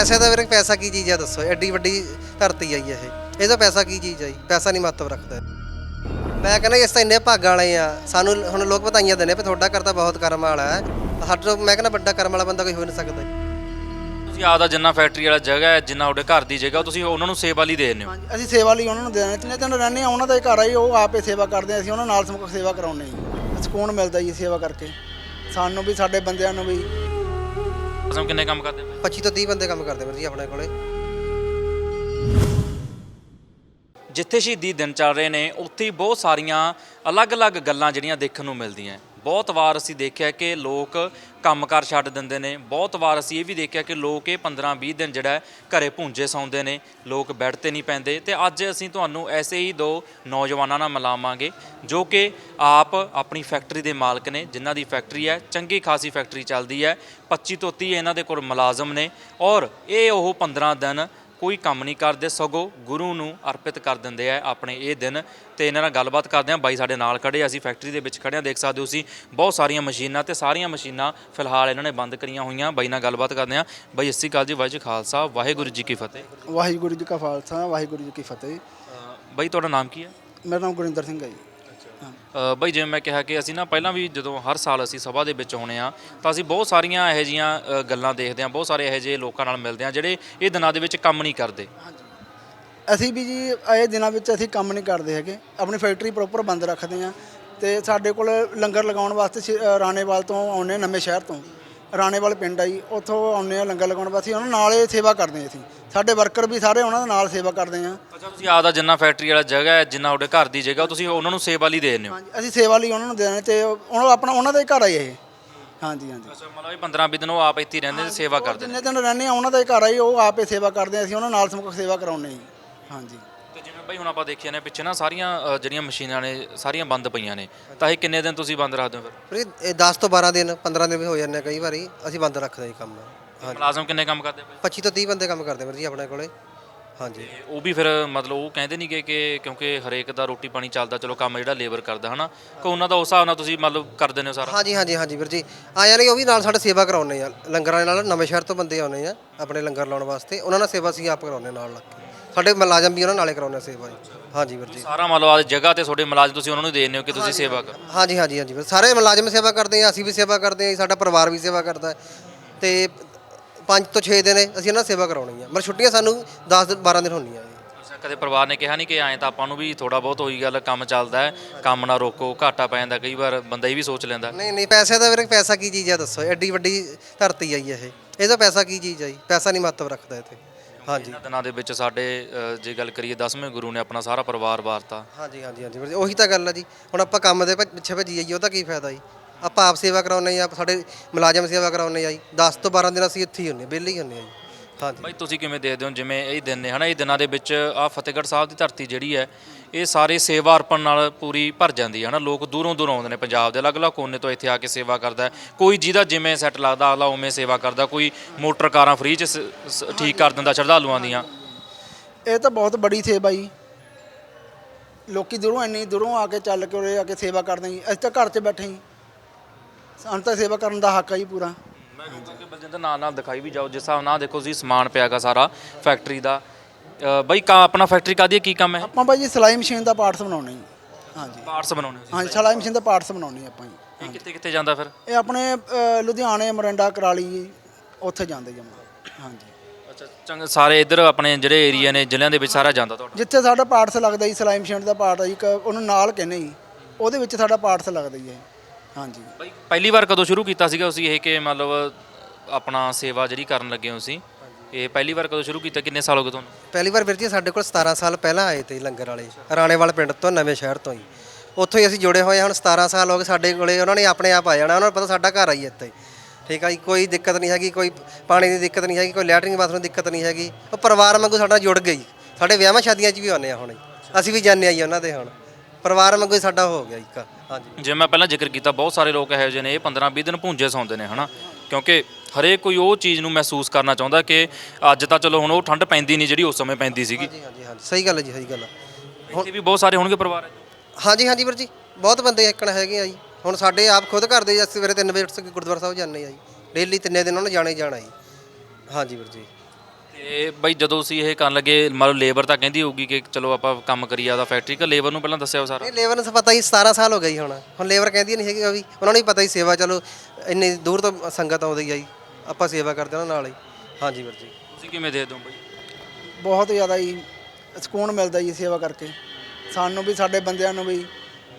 ਪੈਸੇ ਦਾ ਵੀਰੇ ਪੈਸਾ ਕੀ ਚੀਜ਼ ਆ ਦੱਸੋ? ਐਡੀ ਵੱਡੀ ਧਰਤੀ ਆਈ ਇਹ। ਇਹਦਾ ਪੈਸਾ ਕੀ ਚੀਜ਼ ਆਈ ਪੈਸਾ ਨਹੀਂ ਮਹੱਤਵ ਰੱਖਦਾ। ਮੈਂ ਕਹਿੰਦਾ ਇਸ ਤਾਂ ਇੰਨੇ ਭਾਗਾਂ ਵਾਲੇ ਆ। ਸਾਨੂੰ ਹੁਣ ਲੋਕ ਬਤਾਈਆਂ ਦਿੰਦੇ ਵੀ ਤੁਹਾਡਾ ਕਰਤਾ ਬਹੁਤ ਕਰਮ ਵਾਲਾ ਹੈ। ਤੋਂ ਮੈਂ ਕਹਿੰਦਾ ਵੱਡਾ ਕਰਮ ਵਾਲਾ ਬੰਦਾ ਕੋਈ ਹੋ ਨਹੀਂ ਸਕਦਾ ਤੁਸੀਂ ਆਪਦਾ ਜਿੰਨਾ ਫੈਕਟਰੀ ਵਾਲਾ ਜਗ੍ਹਾ ਹੈ ਜਿੰਨਾ ਤੁਹਾਡੇ ਘਰ ਦੀ ਜਗ੍ਹਾ ਤੁਸੀਂ ਉਹਨਾਂ ਨੂੰ ਸੇਵਾ ਲਈ ਦੇ ਦਿੰਦੇ ਹੋ? ਹਾਂਜੀ ਅਸੀਂ ਸੇਵਾ ਲਈ ਉਹਨਾਂ ਨੂੰ ਦੇਣਾ ਤਿੰਨੇ ਦਿਨ ਰਹਿੰਦੇ ਆ ਉਹਨਾਂ ਦਾ ਹੀ ਘਰ ਆ ਜੀ ਉਹ ਆਪੇ ਸੇਵਾ ਕਰਦੇ ਆ। ਅਸੀਂ ਉਹਨਾਂ ਨਾਲ ਸਮੁਖ ਸੇਵਾ ਕਰਾਉਂਦੇ ਜੀ। ਸਕੂਨ ਮਿਲਦਾ ਜੀ ਸੇਵਾ ਕਰਕੇ? ਸਾਨੂੰ ਵੀ ਸਾਡੇ ਬੰਦਿਆਂ ਨੂੰ ਵੀ। ਅਸਮ ਕਿੰਨੇ ਕੰਮ ਕਰਦੇ 25 ਤੋਂ 30 ਬੰਦੇ ਕੰਮ ਕਰਦੇ ਵੀਰ ਜੀ ਆਪਣੇ ਕੋਲੇ। ਜਿੱਥੇ ਸ਼ਹੀਦੀ ਦਿਨ ਚੱਲ ਰਹੇ ਨੇ ਉੱਥੇ ਹੀ ਬਹੁਤ ਸਾਰੀਆਂ ਅਲੱਗ-ਅਲੱਗ ਗੱਲਾਂ ਜਿਹੜੀਆਂ ਦੇਖਣ ਨੂੰ ਮਿਲਦੀਆਂ। ਬਹੁਤ ਵਾਰ ਅਸੀਂ ਦੇਖਿਆ ਕਿ ਲੋਕ ਕੰਮਕਾਰ ਛੱਡ ਦਿੰਦੇ ਨੇ। ਬਹੁਤ ਵਾਰ ਅਸੀਂ ਇਹ ਵੀ ਦੇਖਿਆ ਕਿ ਲੋਕ ਇਹ 15-20 ਦਿਨ ਜਿਹੜਾ ਹੈ ਘਰੇ ਭੁੰਜੇ ਸੌਂਦੇ ਨੇ, ਲੋਕ ਬੈੱਡ ਤੇ ਨਹੀਂ ਪੈਂਦੇ। ਤੇ ਅੱਜ ਅਸੀਂ ਤੁਹਾਨੂੰ ਐਸੇ ਹੀ ਦੋ ਨੌਜਵਾਨਾਂ ਨਾਲ ਮਿਲਾਵਾਂਗੇ, ਜੋ ਕਿ ਆਪ ਆਪਣੀ ਫੈਕਟਰੀ ਦੇ ਮਾਲਕ ਨੇ, ਜਿਨ੍ਹਾਂ ਦੀ ਫੈਕਟਰੀ ਹੈ, ਚੰਗੀ ਖਾਸੀ ਫੈਕਟਰੀ ਚੱਲਦੀ ਹੈ। 25 ਤੋਂ 30 ਇਹਨਾਂ ਦੇ ਕੋਲ ਮੁਲਾਜ਼ਮ ਨੇ ਔਰ ਇਹ ਉਹ 15 ਦਿਨ ਕੋਈ ਕੰਮ ਨਹੀਂ ਕਰਦੇ ਸਗੋਂ ਗੁਰੂ ਨੂੰ ਅਰਪਿਤ ਕਰ ਦਿੰਦੇ ਆ ਆਪਣੇ ਇਹ ਦਿਨ। ਤੇ ਇਹਨਾਂ ਨਾਲ ਗੱਲਬਾਤ ਕਰਦੇ ਆ। ਬਾਈ ਸਾਡੇ ਨਾਲ ਖੜੇ ਆ, ਅਸੀਂ ਫੈਕਟਰੀ ਦੇ ਵਿੱਚ ਖੜੇ ਆ। ਦੇਖ ਸਕਦੇ ਹੋ ਤੁਸੀਂ ਬਹੁਤ ਸਾਰੀਆਂ ਮਸ਼ੀਨਾਂ ਤੇ ਸਾਰੀਆਂ ਮਸ਼ੀਨਾਂ ਫਿਲਹਾਲ ਇਹਨਾਂ ਨੇ ਬੰਦ ਕਰੀਆਂ ਹੋਈਆਂ। ਬਾਈ ਨਾਲ ਗੱਲਬਾਤ ਕਰਦੇ ਆ। ਬਾਈ ਅੱਸੀ ਕਾਲ ਜੀ ਵਾਹਿਗੁਰੂ ਜੀ ਖਾਲਸਾ ਵਾਹਿਗੁਰੂ ਜੀ ਕੀ ਫਤਿਹ। ਵਾਹਿਗੁਰੂ ਜੀ ਕਾ ਖਾਲਸਾ ਵਾਹਿਗੁਰੂ ਜੀ ਕੀ ਫਤਿਹ। ਬਾਈ ਤੁਹਾਡਾ ਨਾਮ ਕੀ ਹੈ? ਮੇਰਾ ਨਾਮ ਗੁਰਿੰਦਰ ਸਿੰਘ ਹੈ ਜੀ। ਅ, ਬਾਈ ਜਿਵੇਂ ਮੈਂ ਕਿਹਾ ਕਿ ਅਸੀਂ ਨਾ ਪਹਿਲਾਂ ਵੀ ਜਦੋਂ ਹਰ ਸਾਲ ਅਸੀਂ ਸਭਾ ਦੇ ਵਿੱਚ ਆਉਣੇ ਆ ਤਾਂ ਅਸੀਂ ਬਹੁਤ ਸਾਰੀਆਂ ਇਹੋ ਜੀਆਂ ਅ, ਗੱਲਾਂ ਦੇਖਦੇ ਆ ਬਹੁਤ ਸਾਰੇ ਇਹੋ ਜਿਹੇ ਲੋਕਾਂ ਨਾਲ ਮਿਲਦੇ ਆ ਜਿਹੜੇ ਇਹ ਦਿਨਾਂ ਦੇ ਵਿੱਚ ਕੰਮ ਨਹੀਂ ਕਰਦੇ। ਅਸੀਂ ਵੀ ਜੀ ਇਹ ਦਿਨਾਂ ਵਿੱਚ ਅਸੀਂ ਕੰਮ ਨਹੀਂ ਕਰਦੇ ਹੈਗੇ। ਆਪਣੀ ਫੈਕਟਰੀ ਪ੍ਰੋਪਰ ਬੰਦ ਰੱਖਦੇ ਆ ਤੇ ਸਾਡੇ ਕੋਲ ਲੰਗਰ ਲਗਾਉਣ ਵਾਸਤੇ ਸ਼੍ਰੀ- ਅ, ਰਾਣੇਵਾਲ ਤੋਂ ਆਉਂਦੇ ਨਵੇਂ ਸ਼ਹਿਰ ਤੋਂ। ਰਾਣੇਵਾਲ ਪਿੰਡ ਆ ਜੀ ਉੱਥੋਂ ਆਉਂਦੇ ਆ ਲੰਗਰ ਲਗਾਉਣ ਵਾਸਤੇ ਉਹਨਾਂ ਨਾਲ ਸੇਵਾ ਕਰਦੇ ਹਾਂ ਅਸੀਂ। ਸਾਡੇ ਵਰਕਰ ਵੀ ਸਾਰੇ ਉਹਨਾਂ ਦੇ ਨਾਲ ਸੇਵਾ ਕਰਦੇ ਆ। ਅੱਛਾ ਤੁਸੀਂ ਆਪਦਾ ਜਿੰਨਾ ਫੈਕਟਰੀ ਵਾਲਾ ਜਗ੍ਹਾ ਹੈ ਜਿੰਨਾ ਤੁਹਾਡੇ ਘਰ ਦੀ ਜਗ੍ਹਾ ਉਹ ਤੁਸੀਂ ਉਹਨਾਂ ਨੂੰ ਸੇਵਾ ਲਈ ਦੇ ਦਿੰਦੇ ਹੋ? ਹਾਂਜੀ ਅਸੀਂ ਸੇਵਾ ਲਈ ਉਹਨਾਂ ਨੂੰ ਦੇਣਾ ਤੇ ਉਹ ਆਪਣਾ ਉਹਨਾਂ ਦਾ ਹੀ ਘਰ ਆ ਇਹ। ਹਾਂਜੀ ਹਾਂਜੀ। ਅੱਛਾ ਮਤਲਬ ਇਹ 15 20 ਦਿਨ ਉਹ ਆਪ ਇੱਥੇ ਹੀ ਰਹਿੰਦੇ ਤੇ ਸੇਵਾ ਕਰਦੇ ਨੇ। ਜਿੰਨੇ ਦਿਨ ਰਹਿੰਦੇ ਆ ਉਹਨਾਂ ਦਾ ਹੀ ਘਰ ਆ ਜੀ ਉਹ ਆਪੇ ਸੇਵਾ ਕਰਦੇ ਆ ਅਸੀਂ ਉਹਨਾਂ ਨਾਲ ਸਮੁਖ ਸੇਵਾ ਕਰਾਉਂਦੇ ਜੀ। ਹਾਂਜੀ। ਤੇ ਜਿਵੇਂ ਬਾਈ ਹੁਣ ਆਪਾਂ ਦੇਖਿਆ ਨੇ ਪਿੱਛੇ ਨਾ ਸਾਰੀਆਂ ਅ, ਜਿਹੜੀਆਂ ਮਸ਼ੀਨਾਂ ਨੇ ਸਾਰੀਆਂ ਬੰਦ ਪਈਆਂ ਨੇ। ਤਾਂ ਇਹ ਕਿੰਨੇ ਦਿਨ ਤੁਸੀਂ ਬੰਦ ਰੱਖਦੇ ਹੋ ਫਿਰ? ਇਹ 10 ਤੋਂ 12 ਦਿਨ 15 ਦਿਨ ਵੀ ਹੋ ਜਾਂਦੇ ਆ ਕਈ ਵਾਰੀ ਅਸੀਂ ਬੰਦ ਰੱਖਦੇ ਜੀ ਕੰਮ। ਹਾਂਜੀ। ਮੁਲਾਜ਼ਮ ਕਿੰਨੇ ਕੰਮ ਕਰਦੇ ਪਏ 25 ਤੋਂ 30 ਬੰਦੇ ਕੰਮ ਕਰਦੇ ਵੀਰ ਜੀ ਆਪਣੇ ਕੋਲੇ। ਹਾਂਜੀ। ਤੇ ਉਹ ਵੀ ਫਿਰ ਮਤਲਬ ਉਹ ਕਹਿੰਦੇ ਨਹੀਂ ਕਿ ਕਿ ਕਿਉਂਕਿ ਹਰੇਕ ਦਾ ਰੋਟੀ ਪਾਣੀ ਚੱਲਦਾ ਚਲੋ ਕੰਮ ਜਿਹੜਾ ਲੇਬਰ ਕਰਦਾ ਹਨਾ? ਕਿ ਉਹਨਾਂ ਦਾ ਉਸ ਹਿਸਾਬ ਨਾਲ ਤੁਸੀਂ ਮਤਲਬ ਕਰ ਦਿੰਦੇ ਹੋ ਸਾਰਾ? ਹਾਂਜੀ ਹਾਂਜੀ ਹਾਂਜੀ ਵੀਰ ਜੀ। ਆ ਜਾਣੀ ਉਹ ਵੀ ਨਾਲ ਸਾਡੇ ਸੇਵਾ ਕਰਾਉਂਦੇ ਆ। ਲੰਗਰਾਂ ਨਾਲ ਨਵੇਂ ਸ਼ਹਿਰ ਤੋਂ ਬੰਦੇ ਆਉਂਦੇ ਆ ਆਪਣੇ ਲੰਗਰ ਲਾਉਣ ਵਾਸਤੇ। ਉਹਨਾਂ ਨਾਲ ਸੇਵਾ ਅਸੀਂ ਆਪ ਕਰਾਉਂਦੇ ਨਾਲ ਲੱਗ ਕੇ। ਸਾਡੇ ਮੁਲਾਜ਼ਮ ਵੀ ਉਹਨਾਂ ਨਾਲੇ ਕਰਾਉਂਦੇ ਆ ਸੇਵਾ ਜੀ। ਹਾਂਜੀ ਵੀਰ ਜੀ। ਸਾਰਾ ਮਤਲਬ ਆ ਜਗ੍ਹਾ ਤੇ ਤੁਹਾਡੇ ਮੁਲਾਜ਼ਮ ਤੁਸੀਂ ਉਹਨਾਂ ਨੂੰ ਦੇ ਦਿੰਦੇ ਹੋ ਕਿ ਤੁਸੀਂ ਸੇਵਾ ਕਰੋ? ਹਾਂਜੀ ਹਾਂਜੀ ਹਾਂਜੀ ਵੀਰ। ਸਾਰੇ ਮੁਲਾਜ਼ਮ ਸੇਵਾ ਕਰਦੇ ਆ ਅਸੀਂ ਵੀ ਸੇਵਾ ਕਰਦੇ ਆ ਸਾਡਾ ਪਰਿਵਾਰ ਵੀ ਸੇਵਾ ਕਰਦਾ। ਹੈ। ਤੇ 5 ਤੋਂ 6 ਦਿਨ ਅਸੀਂ ਇਹਨਾਂ ਸੇਵਾ ਕਰਾਉਣੀ ਆ। ਮਰ ਛੁੱਟੀਆਂ ਸਾਨੂੰ 10 12 ਦਿਨ ਹੁੰਦੀਆਂ ਜੀ। ਅੱਛਾ ਕਦੇ ਪਰਿਵਾਰ ਨੇ ਕਿਹਾ ਨਹੀਂ ਕਿ ਐਂ ਤਾਂ ਆਪਾਂ ਨੂੰ ਵੀ ਥੋੜਾ ਬਹੁਤ ਹੋਈ ਗੱਲ ਕੰਮ ਚੱਲਦਾ ਹੈ ਕੰਮ ਨਾ ਰੋਕੋ ਘਾਟਾ ਪੈ ਜਾਂਦਾ ਕਈ ਵਾਰ ਬੰਦਾ ਇਹ ਵੀ ਸੋਚ ਲੈਂਦਾ। ਨਹੀਂ ਨਹੀਂ ਪੈਸੇ ਦਾ ਵੀਰੇ ਪੈਸਾ ਕੀ ਚੀਜ਼ ਆ ਦੱਸੋ ਐਡੀ ਵੱਡੀ ਧਰਤੀ ਆਈ ਇਹ। ਇਹਦਾ ਪੈਸਾ ਕੀ ਚੀਜ਼ ਆਈ ਪੈਸਾ ਨਹੀਂ ਮਹੱਤਵ ਰੱਖਦਾ ਇੱਥੇ। ਹਾਂਜੀ। ਇਹਨਾਂ ਦਿਨਾਂ ਦੇ ਵਿੱਚ ਸਾਡੇ ਅ, ਜੇ ਗੱਲ ਕਰੀਏ 10ਵੇਂ ਗੁਰੂ ਨੇ ਆਪਣਾ ਸਾਰਾ ਪਰਿਵਾਰ ਵਾਰਤਾ। ਹਾਂਜੀ ਹਾਂਜੀ ਹਾਂਜੀ ਵੀਰ ਜੀ ਉਹੀ ਤਾਂ ਗੱਲ ਆ ਜੀ। ਹੁਣ ਆਪਾਂ ਕੰਮ ਦੇ ਭੱਜ- ਪਿੱਛੇ ਭੱਜੀ ਜਾਈਏ ਉਹਦਾ ਕੀ ਫਾਇਦਾ ਜੀ? ਆਪਾਂ ਆਪ ਸੇਵਾ ਕਰਾਉਂਦੇ ਆ ਸਾਡੇ ਮੁਲਾਜ਼ਮ ਸੇਵਾ ਕਰਾਉਂਦੇ ਆ ਜੀ। 10 ਤੋਂ 12 ਦਿਨ ਅਸੀਂ ਇੱਥੇ ਹੀ ਹੁੰਨੇ ਵਿਹਲੇ ਹੀ ਹੁੰਨੇ ਆ ਜੀ। ਹਾਂਜੀ। ਬਾਈ ਤੁਸੀਂ ਕਿਵੇਂ ਦੇਖਦੇ ਹੋ? ਜਿਵੇਂ ਇਹ ਦਿਨ ਨੇ ਹਨਾ ਇਹ ਦਿਨਾਂ ਦੇ ਵਿੱਚ ਆ ਫਤਿਹਗੜ੍ਹ ਸਾਹਿਬ ਦੀ ਧਰਤੀ ਜਿਹੜੀ ਹੈ ਇਹ ਸਾਰੇ ਸੇਵਾ ਅਰਪਣ ਨਾਲ ਪੂਰੀ ਭਰ ਜਾਂਦੀ ਹੈ ਹਨਾ? ਲੋਕ ਦੂਰੋਂ ਦੂਰੋਂ ਆਉਂਦੇ ਨੇ ਪੰਜਾਬ ਦੇ ਅਲੱਗ-ਅਲੱਗ ਕੋਨੇ ਤੋਂ ਇੱਥੇ ਆ ਕੇ ਸੇਵਾ ਕਰਦਾ ਹੈ। ਕੋਈ ਜਿਹਦਾ ਜਿਵੇਂ ਸੈੱਟ ਲੱਗਦਾ ਅਗਲਾ ਉਵੇਂ ਸੇਵਾ ਕਰਦਾ ਕੋਈ ਮੋਟਰ ਕਾਰਾਂ ਫ੍ਰੀ ਚ ਸ- ਸ- ਠੀਕ ਕਰ ਦਿੰਦਾ ਸ਼ਰਧਾਲੂਆਂ ਦੀਆਂ। ਇਹ ਤਾਂ ਬਹੁਤ ਬੜੀ ਸੇਵਾ ਜੀ ਲੋਕੀ ਦੂਰੋਂ ਇੰਨੀ ਦੂਰੋਂ ਆ ਕੇ ਚੱਲ ਕੇ ਉਰੇ ਆ ਕੇ ਸੇਵਾ ਕਰਦੇ ਜੀ ਅਸੀਂ ਤਾਂ ਘਰ 'ਚ ਬੈਠੇ ਜੀ। ਸਾਨੂੰ ਤਾਂ ਸੇਵਾ ਕਰਨ ਦਾ ਹੱਕ ਆ ਜੀ ਪੂਰਾ। ਮੈਂ ਕਹੂੰਗਾ ਕਿ ਬਲਜਿੰਦਰ ਨਾਲ ਨਾਲ ਦਿਖਾਈ ਵੀ ਜਾਓ ਜਿਸ ਹਿਸਾਬ ਨਾਲ ਦੇਖੋ ਜੀ ਸਮਾਨ ਪਿਆਗਾ ਸਾਰਾ ਫੈਕਟਰੀ ਦਾ। ਅ, ਬਾਈ ਕਾ ਆਪਣਾ ਫੈਕਟਰੀ ਕਾਦੀ ਕੀ ਕੰਮ ਹੈ? ਆਪਾਂ ਬਾਈ ਜੀ ਸਿਲਾਈ ਮਸ਼ੀਨ ਦਾ ਪਾਰਟਸ ਬਣਾਉਣੇ ਜੀ। ਹਾਂਜੀ। ਪਾਰਟਸ ਬਣਾਉਣੇ ਹੋ ਹਾਂਜੀ ਸਿਲਾਈ ਮਸ਼ੀਨ ਦਾ ਪਾਰਟਸ ਬਣਾਉਣੇ ਆਪਾਂ ਜੀ। ਇਹ ਕਿੱਥੇ ਕਿੱਥੇ ਜਾਂਦਾ ਫਿਰ? ਇਹ ਆਪਣੇ ਅ, ਲੁਧਿਆਣੇ ਮਰਿੰਡਾ ਕਰਾਲੀ ਜੀ ਉੱਥੇ ਜਾਂਦੇ ਜੀ ਆਪਾਂ। ਹਾਂਜੀ। ਅੱਛਾ ਚੰਗਾ ਸਾਰੇ ਇੱਧਰ ਆਪਣੇ ਜਿਹੜੇ ਏਰੀਆ ਨੇ ਜ਼ਿਲ੍ਹਿਆਂ ਦੇ ਵਿੱਚ ਸਾਰਾ ਜਾਂਦਾ ਤੁਹਾਡਾ? ਜਿੱਥੇ ਸਾਡਾ ਪਾਰਟਸ ਲੱਗਦਾ ਜੀ ਸਿਲਾਈ ਮਸ਼ੀਨ ਦਾ ਪਾਰਟ ਆ ਜੀ ਇੱਕ ਉਹਨੂੰ ਨਾਲ ਕਹਿੰਦੇ ਜੀ ਉਹਦੇ ਵਿੱਚ ਸਾਡਾ ਪਾਰਟਸ ਲੱਗਦਾ ਜੀ ਇਹ। ਹਾਂਜੀ। ਬਾਈ ਪਹਿਲੀ ਵਾਰ ਕਦੋਂ ਸ਼ੁਰੂ ਕੀਤਾ ਸੀਗਾ ਤੁਸੀਂ ਇਹ ਕਿ ਮਤਲਬ ਆਪਣਾ ਸੇਵਾ ਜਿਹੜੀ ਕਰਨ ਲੱਗੇ ਹੋ ਸੀ ਇਹ ਪਹਿਲੀ ਵਾਰ ਕਦੋਂ ਸ਼ੁਰੂ ਕੀਤਾ? ਕਿੰਨੇ ਸਾਲ ਹੋ ਗਏ ਤੁਹਾਨੂੰ? ਪਹਿਲੀ ਵਾਰ ਵੀਰ ਜੀ ਸਾਡੇ ਕੋਲ 17 ਸਾਲ ਪਹਿਲਾਂ ਆਏ ਤੇ ਲੰਗਰ ਵਾਲੇ ਰਾਣੇਵਾਲ ਪਿੰਡ ਤੋਂ ਨਵੇਂ ਸ਼ਹਿਰ ਤੋਂ ਹੀ। ਉੱਥੋਂ ਹੀ ਅਸੀਂ ਜੁੜੇ ਹੋਏ ਹਾਂ ਹੁਣ 17 ਸਾਲ ਹੋ ਗਏ ਸਾਡੇ ਕੋਲੇ ਉਹਨਾਂ ਨੇ ਆਪਣੇ ਆਪ ਆ ਜਾਣਾ ਉਹਨਾਂ ਨੂੰ ਪਤਾ ਸਾਡਾ ਘਰ ਆਈ ਇੱਥੇ। ਠੀਕ ਆ ਜੀ ਕੋਈ ਦਿੱਕਤ ਨਹੀਂ ਹੈਗੀ ਕੋਈ ਪਾਣੀ ਦੀ ਦਿੱਕਤ ਨਹੀਂ ਹੈਗੀ ਕੋਈ ਲੈਟਰਿੰਗ ਬਾਥਰੂਮ ਦੀ ਦਿੱਕਤ ਨਹੀਂ ਹੈਗੀ। ਉਹ ਪਰਿਵਾਰ ਵਾਂਗੂ ਸਾਡਾ ਜੁੜ ਗਈ ਸਾਡੇ ਵਿਆਹਾਂ ਸ਼ਾਦੀਆਂ 'ਚ ਵੀ ਆਉਂਦੇ ਆ ਹੁਣ। ਅਸੀਂ ਵੀ ਜਾਂਦੇ ਆ ਜੀ ਉਹਨਾਂ ਦੇ ਹੁਣ। ਪਰਿਵਾਰ ਵਾਂਗੂ ਹੀ ਸਾਡਾ ਹੋ ਗਿਆ ਇੱਕ। ਹਾਂਜੀ। ਜਿਵੇਂ ਮੈਂ ਪਹਿਲਾਂ ਜ਼ਿਕਰ ਕੀਤਾ ਬਹੁਤ ਸਾਰੇ ਲੋਕ ਇਹੋ ਜਿਹੇ ਨੇ ਇਹ 15 20 ਦਿਨ ਭੁੰਜੇ ਸੌਂਦੇ ਨੇ ਹਨਾ? ਕਿਉਂਕਿ ਹਰੇਕ ਕੋਈ ਉਹ ਚੀਜ਼ ਨੂੰ ਮਹਿਸੂਸ ਕਰਨਾ ਚਾਹੁੰਦਾ ਕਿ ਅੱਜ ਤਾਂ ਚਲੋ ਹੁਣ ਉਹ ਠੰਡ ਪੈਂਦੀ ਨਹੀਂ ਜਿਹੜੀ ਉਸ ਸਮੇਂ ਪੈਂਦੀ ਸੀਗੀ। ਹਾਂਜੀ ਹਾਂਜੀ ਹਾਂਜੀ। ਸਹੀ ਗੱਲ ਹੈ ਜੀ ਸਹੀ ਗੱਲ ਹੈ। ਇੱਥੇ ਵੀ ਬਹੁਤ ਸਾਰੇ ਹੋਣਗੇ ਪਰਿਵਾਰ ਹਾਂਜੀ ਹਾਂਜੀ ਵੀਰ ਜੀ ਬਹੁਤ ਬੰਦੇ ਇੱਕਣ ਹੈਗੇ ਆ ਜੀ। ਹੁਣ ਸਾਡੇ ਆਪ ਖੁਦ ਘਰ ਦੇ ਸਵੇਰੇ 3 ਵਜੇ ਉੱਠ ਕੇ ਗੁਰਦੁਆਰਾ ਸਾਹਿਬ ਜਾਂਦੇ ਆ ਜੀ। ਡੇਲੀ ਤਿੰਨੇ ਦਿਨ ਉਹਨਾਂ ਜਾਣਾ ਜਾਣਾ ਜੀ। ਹਾਂਜੀ ਵੀਰ ਜੀ। ਤੇ ਬਈ ਜਦੋਂ ਤੁਸੀਂ ਇਹ ਕਰਨ ਲੱਗੇ ਮੰਨ ਲਓ ਲੇਬਰ ਤਾਂ ਕਹਿੰਦੀ ਹੋਊਗੀ ਕਿ ਚਲੋ ਆਪਾਂ ਕੰਮ ਕਰੀਏ ਆਦਾ ਫੈਕਟਰੀ ਕਿ ਲੇਬਰ ਨੂੰ ਪਹਿਲਾਂ ਦੱਸਿਆ ਉਹ ਸਾਰਾ? ਇਹ ਲੇਬਰ ਨੂੰ ਪਤਾ ਹੀ 17 ਸਾਲ ਹੋ ਗਏ ਜੀ ਹੁਣ। ਹੁਣ ਲੇਬਰ ਕਹਿੰਦੀ ਨਹੀਂ ਹੈਗੀ ਵੀ ਉਹਨਾਂ ਨੂੰ ਵੀ ਪਤਾ ਹੀ ਸੇਵਾ ਚਲੋ ਇੰਨੀ ਦੂਰ ਤੋਂ ਸੰਗਤ ਆਉਂਦੀ ਆ ਜੀ ਆਪਾਂ ਸੇਵਾ ਕਰਦੇ ਉਹਨਾਂ ਨਾਲ ਹੀ। ਹਾਂਜੀ ਵੀਰ ਜੀ। ਤੁਸੀਂ ਕਿਵੇਂ ਦੇ ਦੋ ਬਈ? ਬਹੁਤ ਜ਼ਿਆਦਾ ਹੀ ਸਕੂਨ ਮਿਲਦਾ ਜੀ ਸੇਵਾ ਕਰਕੇ। ਸਾਨੂੰ ਵੀ ਸਾਡੇ ਬੰਦਿਆਂ ਨੂੰ ਵੀ।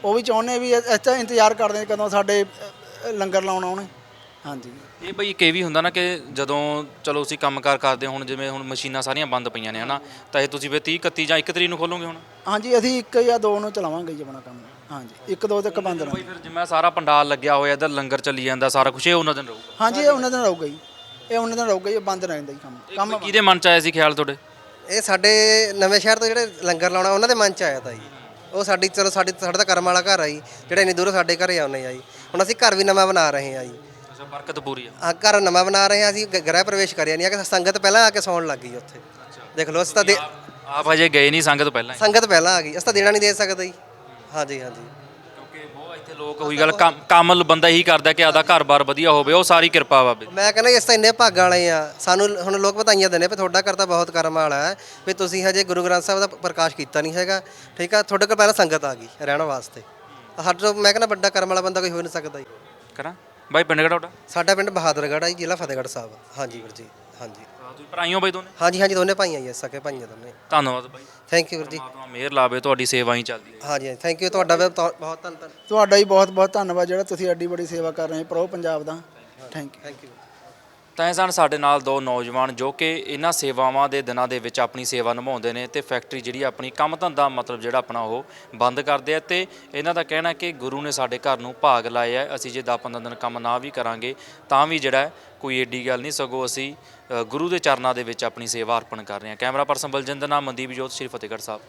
ਉਹ ਵੀ ਚਾਹੁੰਦੇ ਵੀ ਇੱਥੇ ਇੰਤਜ਼ਾਰ ਕਰਦੇ ਨੇ ਕਦੋਂ ਸਾਡੇ ਅ, ਲੰਗਰ ਲਾਉਣ ਆਉਣ। ਹਾਂਜੀ। ਇਹ ਬਈ ਇੱਕ ਇਹ ਵੀ ਹੁੰਦਾ ਨਾ ਕਿ ਜਦੋਂ ਚਲੋ ਅਸੀਂ ਕੰਮਕਾਰ ਕਰਦੇ ਹੁਣ ਜਿਵੇਂ ਹੁਣ ਮਸ਼ੀਨਾਂ ਸਾਰੀਆਂ ਬੰਦ ਪਈਆਂ ਨੇ ਹਨਾ ਤਾਂ ਇਹ ਤੁਸੀਂ ਫਿਰ 30 31 ਜਾਂ 1 ਤਰੀਕ ਨੂੰ ਖੋਲੋਗੇ ਹੁਣ? ਹਾਂਜੀ ਅਸੀਂ ਇੱਕ ਜਾਂ ਦੋ ਨੂੰ ਚਲਾਵਾਂਗੇ ਜੀ ਆਪਣਾ ਕੰਮ। ਹਾਂਜੀ ਇੱਕ ਦੋ ਤੱਕ ਬੰਦ ਬਈ ਰਹਾਂਗੇ। ਫਿਰ ਜਿਵੇਂ ਸਾਰਾ ਪੰਡਾਲ ਲੱਗਿਆ ਹੋਇਆ ਇੱਧਰ ਲੰਗਰ ਚੱਲੀ ਜਾਂਦਾ ਸਾਰਾ ਕੁਝ ਇਹ ਉਹਨਾਂ ਦਿਨ ਰਹੂਗਾ। ਹਾਂਜੀ ਇਹ ਉਹਨਾਂ ਦਿਨ ਰਹੂਗਾ ਜੀ। ਇਹ ਉਹਨਾਂ ਦਿਨ ਰਹੂਗਾ ਜੀ ਇਹ ਬੰਦ ਰਹਿੰਦਾ ਜੀ ਕੰਮ। ਕੰਮ ਕੰਮ ਕਿਹਦੇ ਮਨ ਚ ਆਇਆ ਸੀ ਖਿਆਲ ਤੁਹਾਡੇ? ਇਹ ਸਾਡੇ ਨਵੇਂ ਸ਼ਹਿਰ ਤੋਂ ਜਿਹੜੇ ਲੰਗਰ ਲਾਉਣਾ ਉਹਨਾਂ ਦੇ ਮਨ ਚ ਆਇਆ ਤਾਂ ਜੀ। ਉਹ ਸਾਡੀ ਚਲੋ ਸਾਡੀ ਸਾਡਾ ਤਾਂ ਕਰਮ ਵਾਲਾ ਘਰ ਆ ਜੀ ਜਿਹੜਾ ਇੰਨੀ ਦੂਰੋਂ ਸਾਡੇ ਘਰੇ ਆਉਂਦੇ ਆ ਜੀ। ਹੁਣ ਅਸੀਂ ਘਰ ਵੀ ਨਵਾਂ ਬਣਾ ਰਹੇ ਆ ਜੀ। ਅੱਛਾ ਬਰਕਤ ਪੂਰੀ ਆ। ਆ ਘਰ ਨਵਾਂ ਬਣਾ ਰਹੇ ਆ ਅਸੀਂ ਗ- ਗ੍ਰਹਿ ਪ੍ਰਵੇਸ਼ ਕਰਿਆ ਨਹੀਂ ਆ ਕਿ ਸੰਗਤ ਪਹਿਲਾਂ ਆ ਕੇ ਸੌਣ ਲੱਗ ਗਈ ਉੱਥੇ। ਦੇਖ ਲਓ ਅਸੀਂ ਤਾਂ ਦੇ- ਆਪ ਹਜੇ ਗਏ ਨਹੀਂ ਸੰਗਤ ਪਹਿਲਾਂ ਹੀ। ਸੰਗਤ ਪਹਿਲਾਂ ਆ ਗਈ ਅਸੀਂ ਤਾਂ ਦੇਣਾ ਨਹੀਂ ਦੇ ਸਕਦੇ ਜੀ। ਹਾਂਜੀ ਹਾਂਜੀ। ਕਿਉਂਕਿ ਬਹੁਤ ਇੱਥੇ ਲੋਕ ਹੋਈ ਗੱਲ ਕੰਮ ਕਾਮਲ ਬੰਦਾ ਇਹੀ ਕਰਦਾ ਕਿ ਆਦਾ ਘਰ-ਬਾਰ ਵਧੀਆ ਹੋਵੇ ਉਹ ਸਾਰੀ ਕਿਰਪਾ ਬਾਬੇ ਦੀ। ਮੈਂ ਕਹਿੰਦਾ ਇਸ ਤਾਂ ਇੰਨੇ ਭਾਗਾਂ ਵਾਲੇ ਆ। ਸਾਨੂੰ ਹੁਣ ਲੋਕ ਵਧਾਈਆਂ ਦਿੰਦੇ ਵੀ ਤੁਹਾਡਾ ਘਰ ਤਾਂ ਬਹੁਤ ਕਰਮ ਵਾਲਾ ਹੈ ਵੀ ਤੁਸੀਂ ਹਜੇ ਗੁਰੂ ਗ੍ਰੰਥ ਸਾਹਿਬ ਦਾ ਪ੍ਰਕਾਸ਼ ਕੀਤਾ ਨਹੀਂ ਹੈਗਾ। ਠੀਕ ਆ ਤੁਹਾਡੇ ਕੋਲ ਪਹਿਲਾਂ ਸੰਗਤ ਆ ਗਈ ਰਹਿਣ ਵਾਸਤੇ। ਸਾਡੇ ਤੋਂ ਮੈਂ ਕਹਿੰਦਾ ਵੱਡਾ ਕਰਮ ਵਾਲਾ ਬੰਦਾ ਕੋਈ ਹੋ ਨਹੀਂ ਸਕਦਾ ਜੀ। ਕਰਾਂ? ਬਾਈ ਪਿੰਡ ਕਿਹੜਾ ਤੁਹਾਡਾ? ਸਾਡਾ ਪਿੰਡ ਬਹਾਦਰਗੜ੍ਹ ਆ ਜੀ ਜ਼ਿਲ੍ਹਾ ਫਤਿਹਗੜ੍ਹ ਸਾਹਿਬ। ਹਾਂਜੀ ਵੀਰ ਜੀ ਹਾਂਜੀ। ਤੁਸੀਂ ਭਰਾਈਓ ਬਾਈ ਦੋਨੇ? ਹਾਂਜੀ ਹਾਂਜੀ ਦੋਨੇ ਭਾਈਆਂ ਜੀ ਸਕੇ ਭਾਈਆਂ ਦੋਨੇ। ਧੰਨਵਾਦ ਬਾਈ। ਥੈਂਕ ਯੂ ਵੀਰ ਜੀ। ਪਰਮਾਤਮਾ ਮਿਹਰ ਲਾਵੇ ਤੁਹਾਡੀ ਸੇਵਾ ਹੀ ਚੱਲਦੀ ਰਹੇ। ਹਾਂਜੀ ਥੈਂਕ ਯੂ ਤੁਹਾਡਾ ਵੀ ਬਹੁਤ ਬਹੁਤ ਧੰਨ ਧੰਨ। ਤੁਹਾਡਾ ਹੀ ਬਹੁਤ ਬਹੁਤ ਧੰਨਵਾਦ ਜਿਹੜਾ ਤੁਸੀਂ ਐਡੀ ਬੜੀ ਸੇਵਾ ਕਰ ਰਹੇ ਹੋ ਪ੍ਰੋ ਪੰਜਾਬ ਦਾ। ਥੈਂਕ ਯੂ ਥੈਂਕ ਯੂ ਤਾਂ ਇਹ ਸਨ, ਸਾਡੇ ਨਾਲ ਦੋ ਨੌਜਵਾਨ ਜੋ ਕਿ ਇਹਨਾਂ ਸੇਵਾਵਾਂ ਦੇ ਦਿਨਾਂ ਦੇ ਵਿੱਚ ਆਪਣੀ ਸੇਵਾ ਨਿਭਾਉਂਦੇ ਨੇ ਤੇ ਫੈਕਟਰੀ ਜਿਹੜੀ ਆਪਣੀ ਕੰਮ ਧੰਦਾ ਮਤਲਬ ਜਿਹੜਾ ਆਪਣਾ ਉਹ ਬੰਦ ਕਰਦੇ ਆ ਤੇ ਇਹਨਾਂ ਦਾ ਕਹਿਣਾ ਕਿ ਗੁਰੂ ਨੇ ਸਾਡੇ ਘਰ ਨੂੰ ਭਾਗ ਲਾਇਆ ਹੈ। ਅਸੀਂ ਜੇ 10-15 ਦਿਨ ਕੰਮ ਨਾ ਵੀ ਕਰਾਂਗੇ ਤਾਂ ਵੀ ਜਿਹੜਾ ਕੋਈ ਏਡੀ ਗੱਲ ਨਹੀਂ, ਸਗੋਂ ਅਸੀਂ ਗੁਰੂ ਦੇ ਚਰਨਾਂ ਦੇ ਵਿੱਚ ਆਪਣੀ ਸੇਵਾ ਅਰਪਣ ਕਰ ਰਹੇ ਹਾਂ ਕੈਮਰਾ ਪਰਸਨ ਬਲਜਿੰਦਰ, ਨਾਮ ਮਨਦੀਪ ਜੋਤ, ਸ਼੍ਰੀ ਫਤਿਹਗੜ੍ਹ ਸਾਹਿਬ